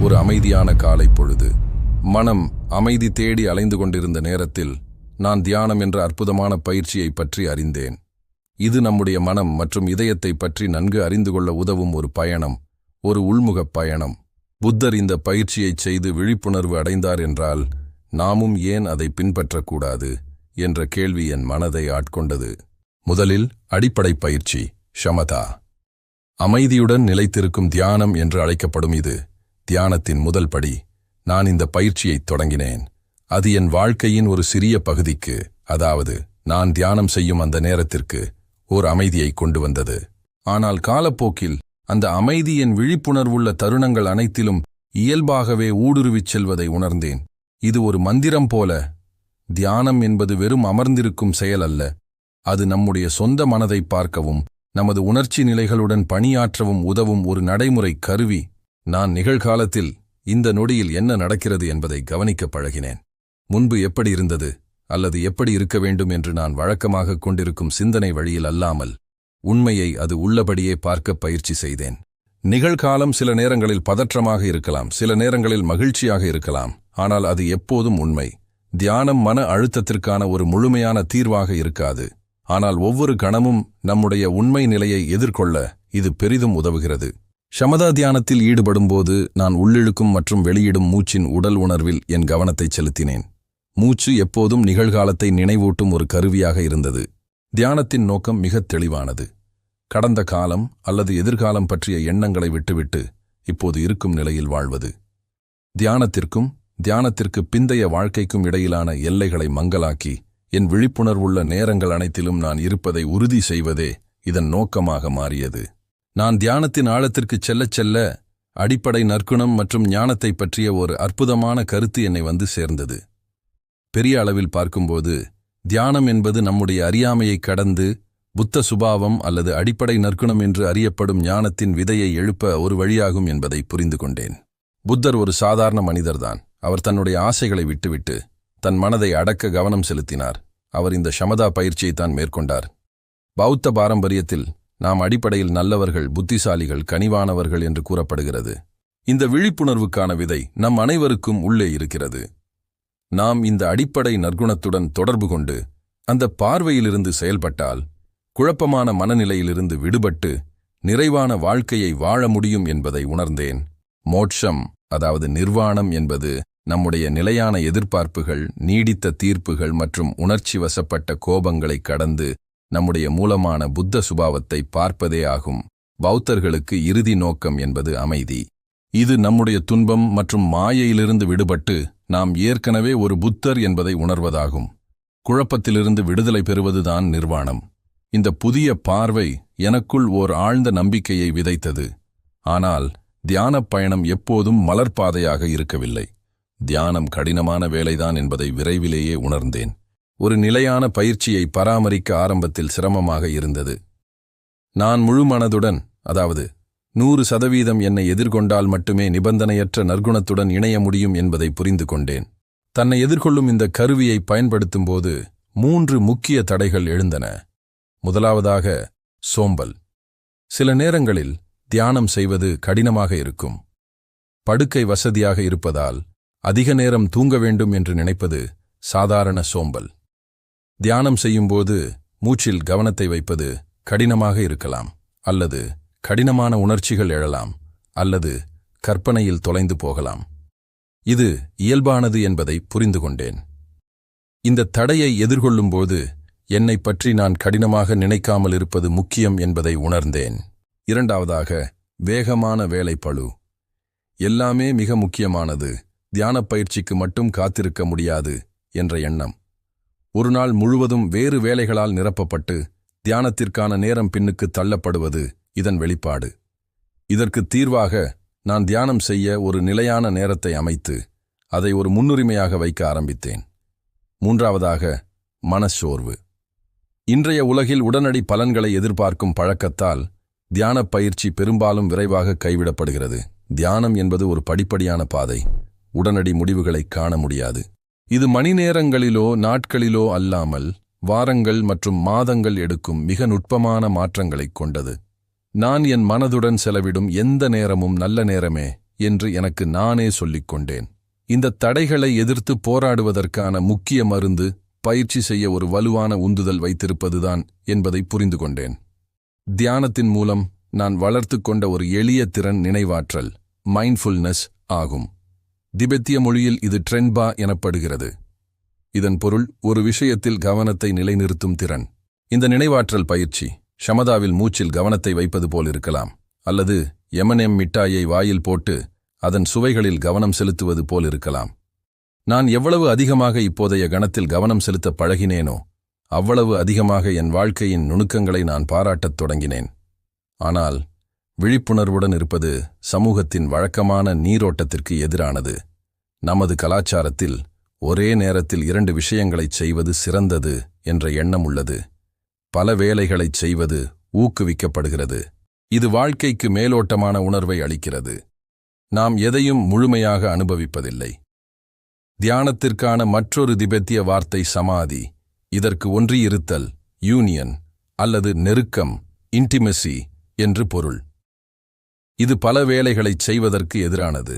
ஒரு அமைதியான காலை பொழுது. மனம் அமைதி தேடி அலைந்து கொண்டிருந்த நேரத்தில் நான் தியானம் என்ற அற்புதமான பயிற்சியை பற்றி அறிந்தேன். இது நம்முடைய மனம் மற்றும் இதயத்தை பற்றி நன்கு அறிந்து கொள்ள உதவும் ஒரு பயணம் ஒரு உள்முகப் பயணம். புத்தர் இந்த பயிற்சியைச் செய்து விழிப்புணர்வு அடைந்தார் என்றால் நாமும் ஏன் அதை பின்பற்றக்கூடாது என்ற கேள்வி என் மனதை ஆட்கொண்டது. முதலில் அடிப்படை பயிற்சி ஷமதா. அமைதியுடன் நிலைத்திருக்கும் தியானம் என்று அழைக்கப்படும் இது. தியானத்தின் முதல் படி நான் இந்த பயிற்சியைத் தொடங்கினேன். அது என் வாழ்க்கையின் ஒரு சிறிய பகுதிக்கு அதாவது நான் தியானம் செய்யும் அந்த நேரத்திற்கு ஓர் அமைதியை கொண்டு வந்தது. ஆனால் காலப்போக்கில் அந்த அமைதி என் விழிப்புணர்வுள்ள தருணங்கள் அனைத்திலும் இயல்பாகவே ஊடுருவிச் செல்வதை உணர்ந்தேன். இது ஒரு மந்திரம் போல தியானம் என்பது வெறும் அமர்ந்திருக்கும் செயல் அல்ல. அது நம்முடைய சொந்த மனதை பார்க்கவும் நமது உணர்ச்சி நிலைகளுடன் பணியாற்றவும் உதவும் ஒரு நடைமுறை கருவி. நான் நிகழ்காலத்தில் இந்த நொடியில் என்ன நடக்கிறது என்பதை கவனிக்கப் பழகினேன். முன்பு எப்படி இருந்தது அல்லது எப்படி இருக்க வேண்டும் என்று நான் வழக்கமாக கொண்டிருக்கும் சிந்தனை வழியில் அல்லாமல் உண்மையை அது உள்ளபடியே பார்க்க பயிற்சி செய்தேன். நிகழ்காலம் சில நேரங்களில் பதற்றமாக இருக்கலாம் சில நேரங்களில் மகிழ்ச்சியாக இருக்கலாம் ஆனால் அது எப்போதும் உண்மை. தியானம் மன அழுத்தத்திற்கான ஒரு முழுமையான தீர்வாக இருக்காது. ஆனால் ஒவ்வொரு கணமும் நம்முடைய உண்மை நிலையை எதிர்கொள்ள இது பெரிதும் உதவுகிறது. ஷமதா தியானத்தில் ஈடுபடும்போது நான் உள்ளிழுக்கும் மற்றும் வெளியிடும் மூச்சின் உடல் உணர்வில் என் கவனத்தை செலுத்தினேன். மூச்சு எப்போதும் நிகழ்காலத்தை நினைவூட்டும் ஒரு கருவியாக இருந்தது. தியானத்தின் நோக்கம் மிகத் தெளிவானது. கடந்த காலம் அல்லது எதிர்காலம் பற்றிய எண்ணங்களை விட்டுவிட்டு இப்போது இருக்கும் நிலையில் வாழ்வது. தியானத்திற்கும் தியானத்திற்கு பிந்தைய வாழ்க்கைக்கும் இடையிலான எல்லைகளை மங்கலாக்கி என் விழிப்புணர்வுள்ள நேரங்கள் அனைத்திலும் நான் இருப்பதை உறுதி செய்வதே இதன் நோக்கமாக மாறியது. நான் தியானத்தின் ஆழத்திற்குச் செல்லச் செல்ல அடிப்படை நற்குணம் மற்றும் ஞானத்தைப் பற்றிய ஒரு அற்புதமான கருத்து என்னை வந்து சேர்ந்தது. பெரிய அளவில் பார்க்கும்போது தியானம் என்பது நம்முடைய அறியாமையை கடந்து புத்த சுபாவம் அல்லது அடிப்படை நற்குணம் என்று அறியப்படும் ஞானத்தின் விதையை எழுப்ப ஒரு வழியாகும் என்பதை புரிந்து கொண்டேன். புத்தர் ஒரு சாதாரண மனிதர்தான். அவர் தன்னுடைய ஆசைகளை விட்டுவிட்டு தன் மனதை அடக்க கவனம் செலுத்தினார். அவர் இந்த சமதா பயிற்சியை தான் மேற்கொண்டார். பௌத்த பாரம்பரியத்தில் நாம் அடிப்படையில் நல்லவர்கள் புத்திசாலிகள் கனிவானவர்கள் என்று கூறப்படுகிறது. இந்த விழிப்புணர்வுக்கான விதை நம் அனைவருக்கும் உள்ளே இருக்கிறது. நாம் இந்த அடிப்படை நற்குணத்துடன் தொடர்பு கொண்டு அந்த பார்வையிலிருந்து செயல்பட்டால் குழப்பமான மனநிலையிலிருந்து விடுபட்டு நிறைவான வாழ்க்கையை வாழ முடியும் என்பதை உணர்ந்தேன். மோட்சம் அதாவது நிர்வாணம் என்பது நம்முடைய நிலையான எதிர்பார்ப்புகள் நீடித்த தீர்ப்புகள் மற்றும் உணர்ச்சி வசப்பட்ட கோபங்களை கடந்து நம்முடைய மூலமான புத்த சுபாவத்தை பார்ப்பதே ஆகும். பௌத்தர்களுக்கு இறுதி நோக்கம் என்பது அமைதி. இது நம்முடைய துன்பம் மற்றும் மாயையிலிருந்து விடுபட்டு நாம் ஏற்கனவே ஒரு புத்தர் என்பதை உணர்வதாகும். குழப்பத்திலிருந்து விடுதலை பெறுவதுதான் நிர்வாணம். இந்த புதிய பார்வை எனக்குள் ஓர் ஆழ்ந்த நம்பிக்கையை விதைத்தது. ஆனால் தியானப் பயணம் எப்போதும் மலர்பாதையாக இருக்கவில்லை. தியானம் கடினமான வேலைதான் என்பதை விரைவிலேயே உணர்ந்தேன். ஒரு நிலையான பயிற்சியை பராமரிக்க ஆரம்பத்தில் சிரமமாக இருந்தது. நான் முழு மனதுடன் அதாவது நூறு சதவீதம் என்னை எதிர்கொண்டால் மட்டுமே நிபந்தனையற்ற நற்குணத்துடன் இணைய முடியும் என்பதை புரிந்து கொண்டேன். தன்னை எதிர்கொள்ளும் இந்த கருவியை பயன்படுத்தும்போது மூன்று முக்கிய தடைகள் எழுந்தன. முதலாவதாக சோம்பல். சில நேரங்களில் தியானம் செய்வது கடினமாக இருக்கும். படுக்கை வசதியாக இருப்பதால் அதிக நேரம் தூங்க வேண்டும் என்று நினைப்பது சாதாரண சோம்பல். தியானம் செய்யும்போது மூச்சில் கவனத்தை வைப்பது கடினமாக இருக்கலாம் அல்லது கடினமான உணர்ச்சிகள் எழலாம் அல்லது கற்பனையில் தொலைந்து போகலாம். இது இயல்பானது என்பதை புரிந்து கொண்டேன். இந்த தடையை எதிர்கொள்ளும்போது என்னை பற்றி நான் கடினமாக நினைக்காமல் இருப்பது முக்கியம் என்பதை உணர்ந்தேன். இரண்டாவதாக வேகமான வேலைப்பழு எல்லாமே மிக முக்கியமானது. தியானப் பயிற்சிக்கு மட்டும் காத்திருக்க முடியாது என்ற எண்ணம். ஒரு நாள் முழுவதும் வேறு வேலைகளால் நிரப்பப்பட்டு தியானத்திற்கான நேரம் பின்னுக்கு தள்ளப்படுவது இதன் வெளிப்பாடு. இதற்கு தீர்வாக நான் தியானம் செய்ய ஒரு நிலையான நேரத்தை அமைத்து அதை ஒரு முன்னுரிமையாக வைக்க ஆரம்பித்தேன். மூன்றாவதாக மனச்சோர்வு. இன்றைய உலகில் உடனடி பலன்களை எதிர்பார்க்கும் பழக்கத்தால் தியானப் பயிற்சி பெரும்பாலும் விரைவாக கைவிடப்படுகிறது. தியானம் என்பது ஒரு படிப்படியான பாதை. உடனடி முடிவுகளை காண முடியாது. இது மணி நேரங்களிலோ நாட்களிலோ அல்லாமல் வாரங்கள் மற்றும் மாதங்கள் எடுக்கும் மிக நுட்பமான மாற்றங்களைக் கொண்டது. நான் என் மனதுடன் செலவிடும் எந்த நேரமும் நல்ல நேரமே என்று எனக்கு நானே சொல்லிக் கொண்டேன். இந்த தடைகளை எதிர்த்து போராடுவதற்கான முக்கிய மருந்து பயிற்சி செய்ய ஒரு வலுவான உந்துதல் வைத்திருப்பதுதான் என்பதை புரிந்து கொண்டேன். தியானத்தின் மூலம் நான் வளர்த்துக் கொண்ட ஒரு எளிய திறன் நினைவாற்றல் மைண்ட்ஃபுல்னஸ் ஆகும். திபெத்திய மொழியில் இது ட்ரென்பா எனப்படுகிறது. இதன் பொருள் ஒரு விஷயத்தில் கவனத்தை நிலைநிறுத்தும் திறன். இந்த நினைவாற்றல் பயிற்சி ஷமதாவில் மூச்சில் கவனத்தை வைப்பது போல் இருக்கலாம் அல்லது எம்என்எம் மிட்டாயை வாயில் போட்டு அதன் சுவைகளில் கவனம் செலுத்துவது போல் இருக்கலாம். நான் எவ்வளவு அதிகமாக இப்போதைய கணத்தில் கவனம் செலுத்த பழகினேனோ அவ்வளவு அதிகமாக என் வாழ்க்கையின் நுணுக்கங்களை நான் பாராட்டத் தொடங்கினேன். ஆனால் விழிப்புணர்வுடன் இருப்பது சமூகத்தின் வழக்கமான நீரோட்டத்திற்கு எதிரானது. நமது கலாச்சாரத்தில் ஒரே நேரத்தில் இரண்டு விஷயங்களைச் செய்வது சிறந்தது என்ற எண்ணம் உள்ளது. பல வேலைகளைச் செய்வது ஊக்குவிக்கப்படுகிறது. இது வாழ்க்கைக்கு மேலோட்டமான உணர்வை அளிக்கிறது. நாம் எதையும் முழுமையாக அனுபவிப்பதில்லை. தியானத்திற்கான மற்றொரு திபெத்திய வார்த்தை சமாதி இதற்கு ஒன்றியிருத்தல் யூனியன் அல்லது நெருக்கம் இன்டிமெசி என்று பொருள். இது பல வேலைகளைச் செய்வதற்கு எதிரானது.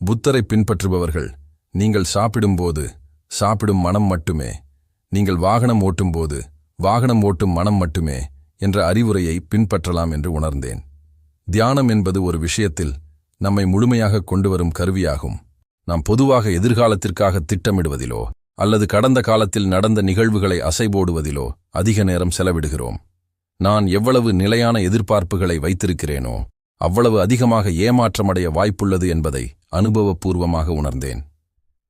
புத்தரை பின்பற்றுபவர்கள் நீங்கள் சாப்பிடும்போது சாப்பிடும் மனம் மட்டுமே. நீங்கள் வாகனம் ஓட்டும்போது வாகனம் ஓட்டும் மனம் மட்டுமே என்ற அறிவுரையை பின்பற்றலாம் என்று உணர்ந்தேன். தியானம் என்பது ஒரு விஷயத்தில் நம்மை முழுமையாக கொண்டு வரும் கருவியாகும். நாம் பொதுவாக எதிர்காலத்திற்காக திட்டமிடுவதிலோ அல்லது கடந்த காலத்தில் நடந்த நிகழ்வுகளை அசைபோடுவதிலோ அதிக நேரம் செலவிடுகிறோம். நான் எவ்வளவு நிலையான எதிர்பார்ப்புகளை வைத்திருக்கிறேனோ அவ்வளவு அதிகமாக ஏமாற்றமடைய வாய்ப்புள்ளது என்பதை அனுபவபூர்வமாக உணர்ந்தேன்.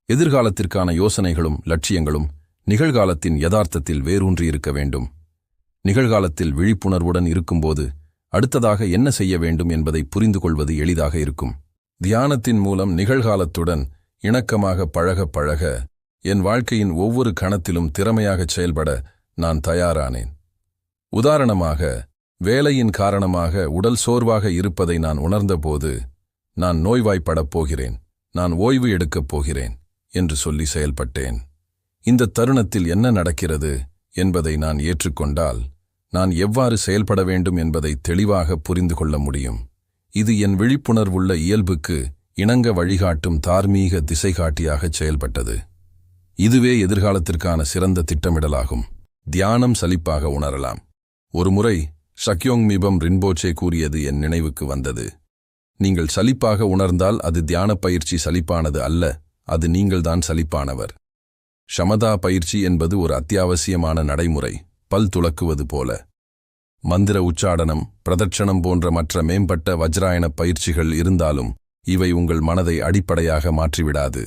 எதிர்காலத்திற்கான யோசனைகளும் லட்சியங்களும் நிகழ்காலத்தின் யதார்த்தத்தில் வேரூன்றியிருக்க வேண்டும். நிகழ்காலத்தில் விழிப்புணர்வுடன் இருக்கும்போது அடுத்ததாக என்ன செய்ய வேண்டும் என்பதை புரிந்து கொள்வது எளிதாக இருக்கும். தியானத்தின் மூலம் நிகழ்காலத்துடன் இணக்கமாக பழக பழக என் வாழ்க்கையின் ஒவ்வொரு கணத்திலும் திறமையாகச் செயல்பட நான் தயாரானேன். உதாரணமாக வேலையின் காரணமாக உடல் சோர்வாக இருப்பதை நான் உணர்ந்தபோது நான் நோய்வாய்ப்படப் போகிறேன் நான் ஓய்வு எடுக்கப் போகிறேன் என்று சொல்லி செயல்பட்டேன். இந்த தருணத்தில் என்ன நடக்கிறது என்பதை நான் ஏற்றுக்கொண்டால் நான் எவ்வாறு செயல்பட வேண்டும் என்பதை தெளிவாக புரிந்து கொள்ள முடியும். இது என் விழிப்புணர்வுள்ள இயல்புக்கு இணங்க வழிகாட்டும் தார்மீக திசைகாட்டியாகச் செயல்பட்டது. இதுவே எதிர்காலத்திற்கான சிறந்த திட்டமிடலாகும். தியானம் சலிப்பாக உணரலாம். ஒருமுறை ஷக்யோங் மிபம் ரின்போச்சே கூறியது என் நினைவுக்கு வந்தது. நீங்கள் சலிப்பாக உணர்ந்தால் அது தியான பயிற்சி சலிப்பானது அல்ல அது நீங்கள்தான் சலிப்பானவர். ஷமதா பயிற்சி என்பது ஒரு அத்தியாவசியமான நடைமுறை பல் துலக்குவது போல. மந்திர உச்சாடனம் பிரதட்சணம் போன்ற மற்ற மேம்பட்ட வஜ்ராயண பயிற்சிகள் இருந்தாலும் இவை உங்கள் மனதை அடிப்படையாக மாற்றிவிடாது.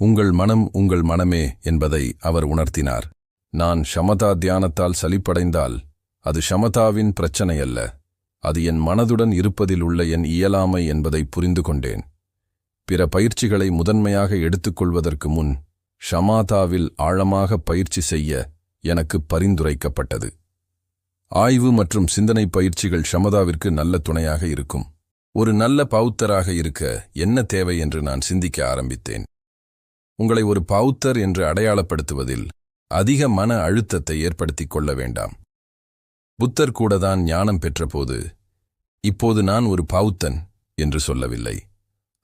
உங்கள் மனம் உங்கள் மனமே என்பதை அவர் உணர்த்தினார். நான் ஷமதா தியானத்தால் சலிப்படைந்தால் அது ஷமதாவின் பிரச்சனை அல்ல அது என் மனதுடன் இருப்பதில் உள்ள என் இயலாமை என்பதை புரிந்து கொண்டேன் பிற பயிற்சிகளை முதன்மையாக எடுத்துக்கொள்வதற்கு முன் ஷமாதாவில் ஆழமாக பயிற்சி செய்ய எனக்கு பரிந்துரைக்கப்பட்டது. ஆய்வு மற்றும் சிந்தனை பயிற்சிகள் ஷமதாவிற்கு நல்ல துணையாக இருக்கும். ஒரு நல்ல பௌத்தராக இருக்க என்ன தேவை என்று நான் சிந்திக்க ஆரம்பித்தேன். உங்களை ஒரு பௌத்தர் என்று அடையாளப்படுத்துவதில் அதிக மன அழுத்தத்தை ஏற்படுத்திக் கொள்ள வேண்டாம். புத்தர் கூடதான் ஞானம் பெற்றபோது இப்போது நான் ஒரு பௌத்தன் என்று சொல்லவில்லை.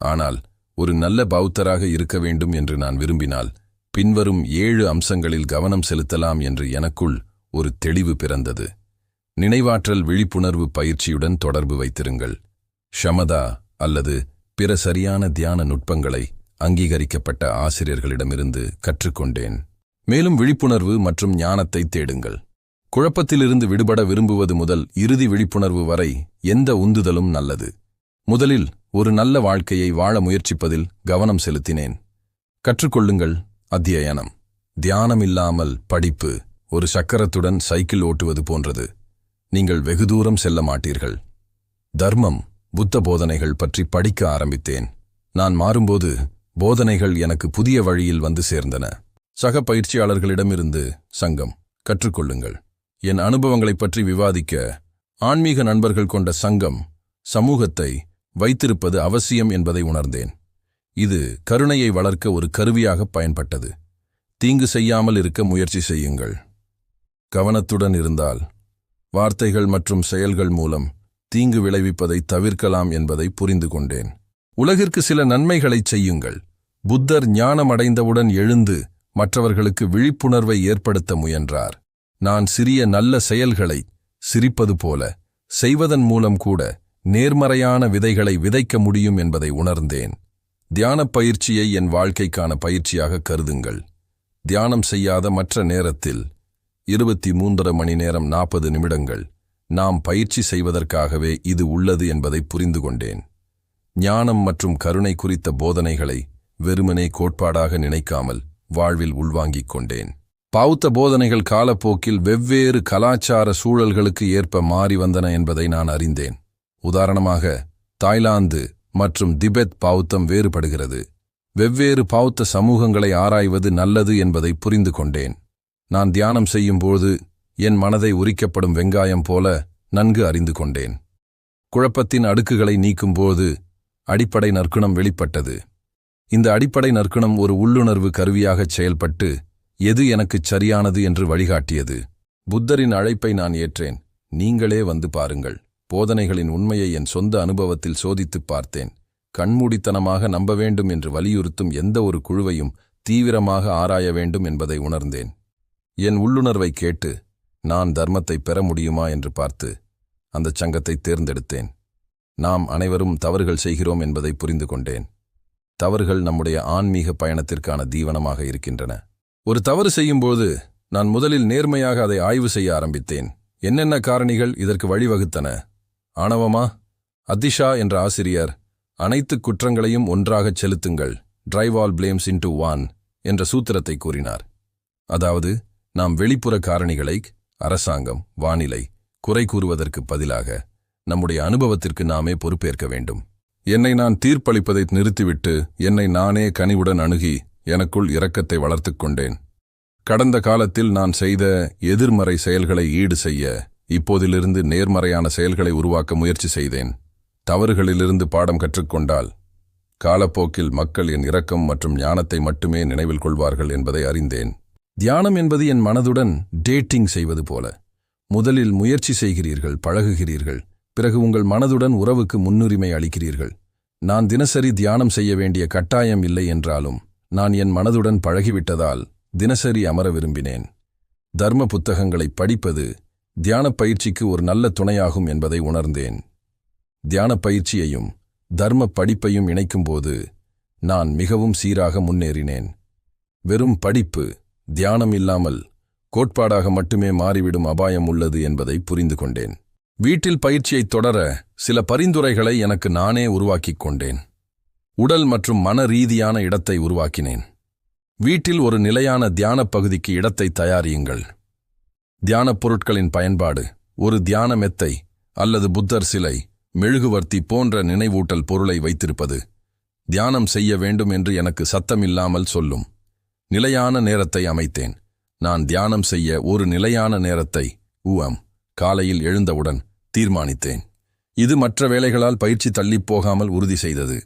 ஆனால் ஒரு நல்ல பௌத்தராக இருக்க வேண்டும் என்று நான் விரும்பினால் பின்வரும் ஏழு அம்சங்களில் கவனம் செலுத்தலாம் என்று எனக்குள் ஒரு தெளிவு பிறந்தது. நினைவாற்றல் விழிப்புணர்வு பயிற்சியுடன் தொடர்பு வைத்திருங்கள். ஷமதா அல்லது பிற சரியான தியான நுட்பங்களை அங்கீகரிக்கப்பட்ட ஆசிரியர்களிடமிருந்து கற்றுக்கொண்டேன். மேலும் விழிப்புணர்வு மற்றும் ஞானத்தை தேடுங்கள். குழப்பத்திலிருந்து விடுபட விரும்புவது முதல் இறுதி விழிப்புணர்வு வரை எந்த உந்துதலும் நல்லது. முதலில் ஒரு நல்ல வாழ்க்கையை வாழ முயற்சிப்பதில் கவனம் செலுத்தினேன். கற்றுக்கொள்ளுங்கள் அத்தியனம் தியானமில்லாமல் படிப்பு ஒரு சக்கரத்துடன் சைக்கிள் ஓட்டுவது போன்றது. நீங்கள் வெகு தூரம் செல்ல மாட்டீர்கள். தர்மம் புத்த போதனைகள் பற்றி படிக்க ஆரம்பித்தேன். நான் மாறும்போது போதனைகள் எனக்கு புதிய வழியில் வந்து சேர்ந்தன. சக பயிற்சியாளர்களிடமிருந்து சங்கம். கற்றுக்கொள்ளுங்கள். என் அனுபவங்களைப் பற்றி விவாதிக்க ஆன்மீக நண்பர்கள் கொண்ட சங்கம் சமூகத்தை வைத்திருப்பது அவசியம் என்பதை உணர்ந்தேன். இது கருணையை வளர்க்க ஒரு கருவியாக பயன்பட்டது. தீங்கு செய்யாமல் இருக்க முயற்சி செய்யுங்கள். கவனத்துடன் இருந்தால் வார்த்தைகள் மற்றும் செயல்கள் மூலம் தீங்கு விளைவிப்பதை தவிர்க்கலாம் என்பதை புரிந்து கொண்டேன். உலகிற்கு சில நன்மைகளைச் செய்யுங்கள். புத்தர் ஞானமடைந்தவுடன் எழுந்து மற்றவர்களுக்கு விழிப்புணர்வை ஏற்படுத்த முயன்றார். நான் சிறிய நல்ல செயல்களை சிரிப்பது போல செய்வதன் மூலம் கூட நேர்மறையான விதைகளை விதைக்க முடியும் என்பதை உணர்ந்தேன். தியானப் பயிற்சியை என் வாழ்க்கைக்கான பயிற்சியாக கருதுங்கள். தியானம் செய்யாத மற்ற நேரத்தில் இருபத்தி மூன்றரை மணி நேரம் நாற்பது நிமிடங்கள் நாம் பயிற்சி செய்வதற்காகவே இது உள்ளது என்பதை புரிந்து கொண்டேன். ஞானம் மற்றும் கருணை குறித்த போதனைகளை வெறுமனே கோட்பாடாக நினைக்காமல் வாழ்வில் உள்வாங்கிக் கொண்டேன். பௌத்த போதனைகள் காலப்போக்கில் வெவ்வேறு கலாச்சார சூழல்களுக்கு ஏற்ப மாறி வந்தன என்பதை நான் அறிந்தேன். உதாரணமாக தாய்லாந்து மற்றும் திபெத் பௌத்தம் வேறுபடுகிறது. வெவ்வேறு பௌத்த சமூகங்களை ஆராய்வது நல்லது என்பதை புரிந்து கொண்டேன். நான் தியானம் செய்யும்போது என் மனதை உரிக்கப்படும் வெங்காயம் போல நன்கு அறிந்து கொண்டேன். குழப்பத்தின் அடுக்குகளை நீக்கும்போது அடிப்படை நற்குணம் வெளிப்பட்டது. இந்த அடிப்படை நற்குணம் ஒரு உள்ளுணர்வு கருவியாகச் செயல்பட்டு எது எனக்குச் சரியானது என்று வழிகாட்டியது? புத்தரின் அழைப்பை நான் ஏற்றேன். நீங்களே வந்து பாருங்கள். போதனைகளின் உண்மையை என் சொந்த அனுபவத்தில் சோதித்துப் பார்த்தேன். கண்மூடித்தனமாக நம்ப வேண்டும் என்று வலியுறுத்தும் எந்த ஒரு குழுவையும் தீவிரமாக ஆராய வேண்டும் என்பதை உணர்ந்தேன். என் உள்ளுணர்வை கேட்டு நான் தர்மத்தை பெற முடியுமா என்று பார்த்து அந்தச் சங்கத்தை தேர்ந்தெடுத்தேன். நாம் அனைவரும் தவறுகள் செய்கிறோம் என்பதை புரிந்து கொண்டேன். தவறுகள் நம்முடைய ஆன்மீக பயணத்திற்கான தீவனமாக இருக்கின்றன. ஒரு தவறு செய்யும்போது நான் முதலில் நேர்மையாக அதை ஆய்வு செய்ய ஆரம்பித்தேன். என்னென்ன காரணிகள் இதற்கு வழிவகுத்தன? ஆணவமா? அதிஷா என்ற ஆசிரியர் அனைத்து குற்றங்களையும் ஒன்றாகச் செலுத்துங்கள். Drive all blames into one என்ற சூத்திரத்தை கூறினார். அதாவது நாம் வெளிப்புற காரணிகளை அரசாங்கம் வானிலை குறை கூறுவதற்கு பதிலாக நம்முடைய அனுபவத்திற்கு நாமே பொறுப்பேற்க வேண்டும். என்னை நான் தீர்ப்பளிப்பதை நிறுத்திவிட்டு என்னை நானே கனிவுடன் அணுகி எனக்குள் இரக்கத்தை வளர்த்துக் கொண்டேன். கடந்த காலத்தில் நான் செய்த எதிர்மறை செயல்களை ஈடு செய்ய இப்போதிலிருந்து நேர்மறையான செயல்களை உருவாக்க முயற்சி செய்தேன். தவறுகளிலிருந்து பாடம் கற்றுக்கொண்டால் காலப்போக்கில் மக்கள் என் இரக்கம் மற்றும் ஞானத்தை மட்டுமே நினைவில் கொள்வார்கள் என்பதை அறிந்தேன். தியானம் என்பது என் மனதுடன் டேட்டிங் செய்வது போல. முதலில் முயற்சி செய்கிறீர்கள் பழகுகிறீர்கள் பிறகு உங்கள் மனதுடன் உறவுக்கு முன்னுரிமை அளிக்கிறீர்கள். நான் தினசரி தியானம் செய்ய வேண்டிய கட்டாயம் இல்லை என்றாலும் நான் என் மனதுடன் பழகிவிட்டதால் தினசரி அமர விரும்பினேன். தர்ம புத்தகங்களை படிப்பது தியானப் பயிற்சிக்கு ஒரு நல்ல துணையாகும் என்பதை உணர்ந்தேன். தியானப் பயிற்சியையும் தர்ம படிப்பையும் இணைக்கும்போது நான் மிகவும் சீராக முன்னேறினேன். வெறும் படிப்பு தியானம் இல்லாமல் கோட்பாடாக மட்டுமே மாறிவிடும் அபாயம் உள்ளது என்பதை புரிந்து கொண்டேன். வீட்டில் பயிற்சியைத் தொடர சில பரிந்துரைகளை எனக்கு நானே உருவாக்கிக் கொண்டேன். உடல் மற்றும் மன ரீதியான இடத்தை உருவாக்கினேன். வீட்டில் ஒரு நிலையான தியானப் பகுதிக்கு இடத்தை தயாரியுங்கள். தியானப் பொருட்களின் பயன்பாடு ஒரு தியான மெத்தை அல்லது புத்தர் சிலை மெழுகுவர்த்தி போன்ற நினைவூட்டல் பொருளை வைத்திருப்பது தியானம் செய்ய வேண்டும் என்று எனக்கு சத்தமில்லாமல் சொல்லும். நிலையான நேரத்தை அமைத்தேன். நான் தியானம் செய்ய ஒரு நிலையான நேரத்தை ஊவம் காலையில் எழுந்தவுடன் தீர்மானித்தேன். இது மற்ற வேலைகளால் பயிற்சி தள்ளிப் போகாமல் உறுதி செய்தது.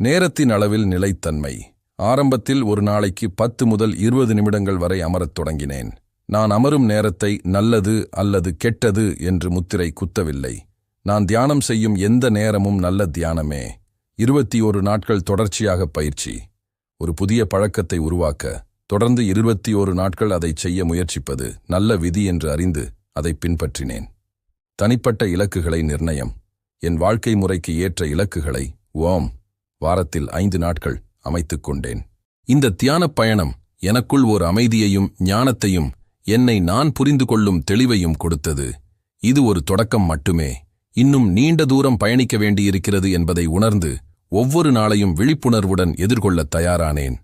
நேரத்தின் அளவில் நிலைத்தன்மை. ஆரம்பத்தில் ஒரு நாளைக்கு பத்து முதல் இருபது நிமிடங்கள் வரை அமரத் தொடங்கினேன். நான் அமரும் நேரத்தை நல்லது அல்லது கெட்டது என்று முத்திரை குத்தவில்லை. நான் தியானம் செய்யும் எந்த நேரமும் நல்ல தியானமே. இருபத்தி ஒரு நாட்கள் தொடர்ச்சியாக பயிற்சி. ஒரு புதிய பழக்கத்தை உருவாக்க தொடர்ந்து இருபத்தி ஒரு நாட்கள் அதைச் செய்ய முயற்சிப்பது நல்ல விதி என்று அறிந்து அதை பின்பற்றினேன். தனிப்பட்ட இலக்குகளை நிர்ணயம். என் வாழ்க்கை முறைக்கு ஏற்ற இலக்குகளை ஓம். வாரத்தில் ஐந்து நாட்கள் அமைத்துக் கொண்டேன். இந்த தியானப் பயணம் எனக்குள் ஓர் அமைதியையும் ஞானத்தையும் என்னை நான் புரிந்து கொள்ளும் தெளிவையும் கொடுத்தது. இது ஒரு தொடக்கம் மட்டுமே. இன்னும் நீண்ட தூரம் பயணிக்க வேண்டியிருக்கிறது என்பதை உணர்ந்து ஒவ்வொரு நாளையும் விழிப்புணர்வுடன் எதிர்கொள்ளத் தயாரானேன்.